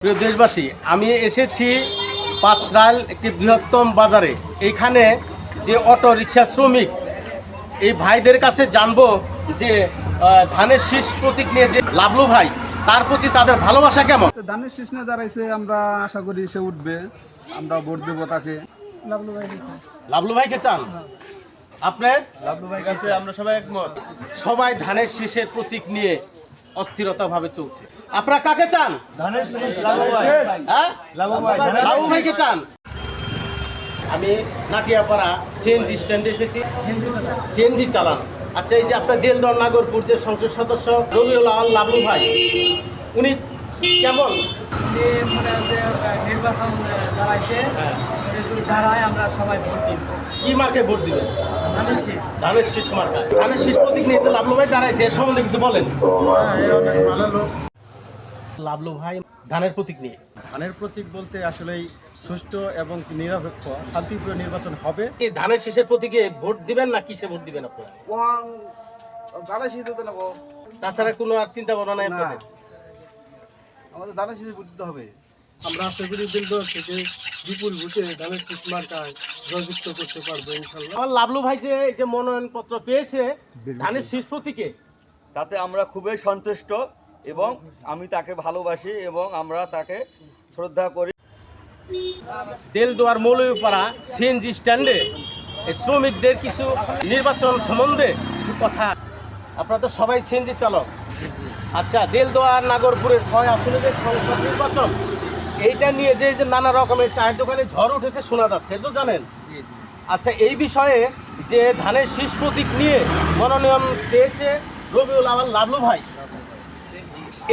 প্রিয় দেশবাসী আমি এসেছি পাত্রাল একটি বৃহত্তম বাজারে। এইখানে যে অটো রিক্সা শ্রমিক এই ভাইদের কাছে জানব যে ধানের শীষ প্রতীক নিয়ে যে লাভলু ভাই তার প্রতি তাদের ভালোবাসা কেমন? ধানের শীষনে দাঁড়াইছে আমরা আশা করি সে উঠবে। আমরা ভোট দেবো তাকে। লাভলু ভাইকে চান? আপনার লাভলু ভাই কাছে আমরা সবাই একমত। সবাই ধানের শীষের প্রতীক নিয়ে অস্থিরতা ভাবে চলছে। আপনারা কাকে চান? হ্যাঁ? ভাইকে চান। আমি নাটিয়াপাড়া সিএনজি স্ট্যান্ডে এসেছি। সিএনজি চালান। আচ্ছা এই যে আপনার দেলদর নাগরপুর যে সংসদ সদস্য রবিউল আল লাভলু ভাই উনি কেমন যে মানে নির্বাচন দাঁড়াইছে হ্যাঁ। দাঁড়ায় আমরা সবাই ভোট দিব। কি মার্কে ভোট দিবেন? ধানের শীষ। ধানের শীষ মার্কা। ধানের শীষ প্রতীক নিয়ে যে লাভলু ভাই দাঁড়াইছে এর সম্বন্ধে কিছু বলেন। লাভলু ভাই ধানের প্রতীক নিয়ে। ধানের প্রতীক বলতে আসলেই সুষ্ঠু এবং নিরপেক্ষ শান্তিপ্রিয় নির্বাচন হবে। এই ধানের শীষের প্রতীকে ভোট দিবেন না কিসে ভোট দিবেন আপনারা ধানের শীষ দিতে নেব। তাছাড়া কোনো আর চিন্তা ভাবনা নাই আপনাদের? আমাদের ধানের শীষে ভোট দিতে হবে। আমরা আশা করি দিলদর থেকে বিপুল ভোটে ধানের শীষ মার্কায় জয়যুক্ত করতে পারব ইনশাল্লাহ। আমার লাভলু ভাই যে এই যে মনোনয়ন পত্র পেয়েছে ধানের শীষ প্রতীকে? তাতে আমরা খুবই সন্তুষ্ট এবং আমি তাকে ভালোবাসি এবং আমরা তাকে শ্রদ্ধা করি। দেলদুয়ার মৌলভীপাড়া সিএনজি স্ট্যান্ডে এই শ্রমিকদের কিছু নির্বাচন সম্বন্ধে কিছু কথা। আপনারা তো সবাই সিএনজি চালক। আচ্ছা দেলদুয়ার নাগরপুরের ছয় আসনে যে সংসদ নির্বাচন এইটা নিয়ে যে এই যে নানা রকমের চায়ের দোকানে ঝড় উঠেছে শোনা যাচ্ছে তো জানেন? আচ্ছা এই বিষয়ে যে ধানের শীষ প্রতীক নিয়ে মনোনয়ন পেয়েছে রবিউল আওয়াল লাভলু ভাই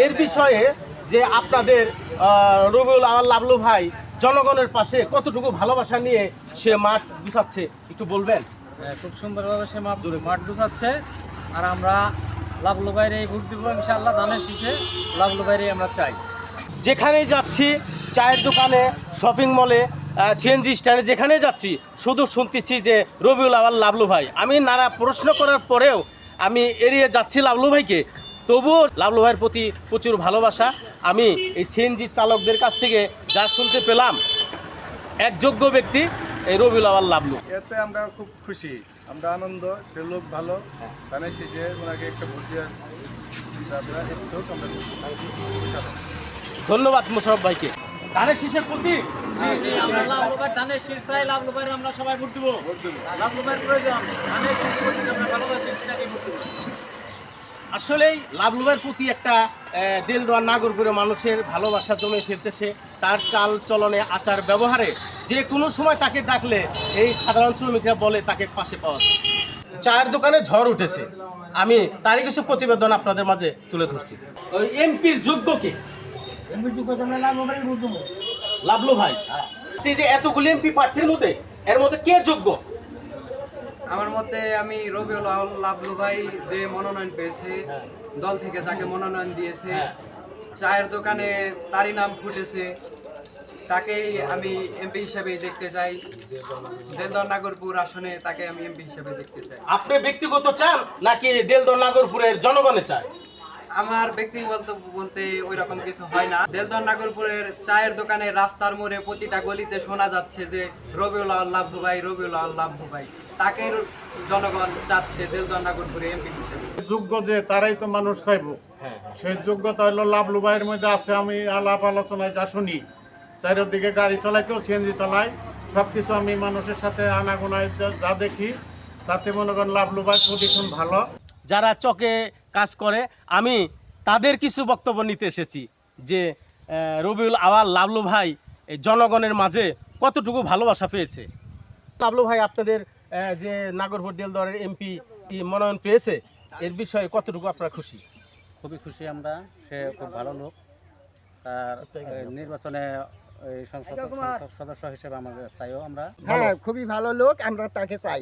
এর বিষয়ে যে আপনাদের রবিউল আওয়াল লাভলু ভাই জনগণের পাশে কতটুকু ভালোবাসা নিয়ে সে মাঠ গুছাচ্ছে একটু বলবেন? হ্যাঁ, খুব সুন্দরভাবে সে মাপ মাঠ গুছাচ্ছে আর আমরা লাভলু বাইরে ভোট দিব ইনশাআল্লাহ ধানের শীষে লাভলু বাইরে আমরা চাই। যেখানেই যাচ্ছি, চায়ের দোকানে শপিং মলে সিএনজি স্ট্যান্ডে যেখানেই যাচ্ছি, শুধু শুনতেছি যে রবিউল আওয়াল লাভলু ভাই। আমি নানা প্রশ্ন করার পরেও আমি এড়িয়ে যাচ্ছি লাভলু ভাইকে। তবুও লাভলু ভাইয়ের প্রতি প্রচুর ভালোবাসা। আমি এই সিএনজি চালকদের কাছ থেকে যা শুনতে পেলাম, এক যোগ্য ব্যক্তি এই রবিউল আওয়াল লাভলু এতে আমরা খুব খুশি। আমরা আনন্দ, সে লোক ভালো। শীষে ওনাকে একটা ভোট দেওয়ার ধন্যবাদ মোশারফ ভাইকে। ধানের শীষের প্রতি? আমরা ধানের শীষ চাই সবাই ভোট দিব। লাভলু ভাইয়ের প্রয়োজন ধানের শীষ প্রতি আমরা ভালোবাসি সেটাকে ভোট দিব। আসলেই লাভলুবের প্রতি একটা দিল দেওয়ার নাগরপুরে মানুষের ভালোবাসা জমে ফেলছে সে। তার চাল চলনে আচার ব্যবহারে যে কোনো সময় তাকে ডাকলে এই সাধারণ শ্রমিকরা বলে তাকে পাশে পাওয়া যায়। চায়ের দোকানে ঝড় উঠেছে। আমি তারই কিছু প্রতিবেদন আপনাদের মাঝে তুলে ধরছি। ওই এমপির যোগ্য কে? লাভলু ভাই। যে যে এতগুলি এমপি প্রার্থীর মধ্যে এর মধ্যে কে যোগ্য? আমার মতে আমি রবিউল আউল লাভলু ভাই যে মনোনয়ন পেয়েছে দল থেকে যাকে মনোনয়ন দিয়েছে চায়ের দোকানে তারই নাম ফুটেছে তাকেই আমি এমপি হিসেবে দেখতে চাই। দেলদর নাগরপুর আসনে তাকে আমি এমপি হিসেবে দেখতে চাই। আপনি ব্যক্তিগত চান নাকি দেলদর নাগরপুরের জনগণে চায় আমার ব্যক্তিগত বলতে ওই রকম কিছু হয় না। দেলদর নাগরপুরের চায়ের দোকানে রাস্তার মোড়ে প্রতিটা গলিতে শোনা যাচ্ছে যে রবিউল আউল লাভলু ভাই রবিউল আউল লাভলু ভাই তাকে জনগণ চাচ্ছে দেলদর নাগরপুরে এমপি হিসেবে। যোগ্য যে তারাই তো মানুষ চাইব। সেই যোগ্যতা হলো লাভলু ভাইয়ের মধ্যে আছে আমি আলাপ আলোচনায় যা শুনি। চারিদিকে গাড়ি চালাইতেও সিএনজি চালাই সব কিছু আমি মানুষের সাথে আনাগোনায় যা- দেখি তাতে মনে করেন লাভলু ভাই পজিশন ভালো। যারা চকে কাজ করে আমি তাদের কিছু বক্তব্য নিতে এসেছি যে রবিউল আওয়াল লাভলু ভাই জনগণের মাঝে কতটুকু ভালোবাসা পেয়েছে। লাভলু ভাই আপনাদের যে নাগরপুর দেলদরের এমপি মনোনয়ন পেয়েছে এর বিষয়ে কতটুকু আপনারা খুশি? খুবই খুশি আমরা সে খুব ভালো লোক। তার নির্বাচনে সংসদ সদস্য হিসেবে আমাদের চাইও আমরা। হ্যাঁ খুবই ভালো লোক আমরা তাকে চাই।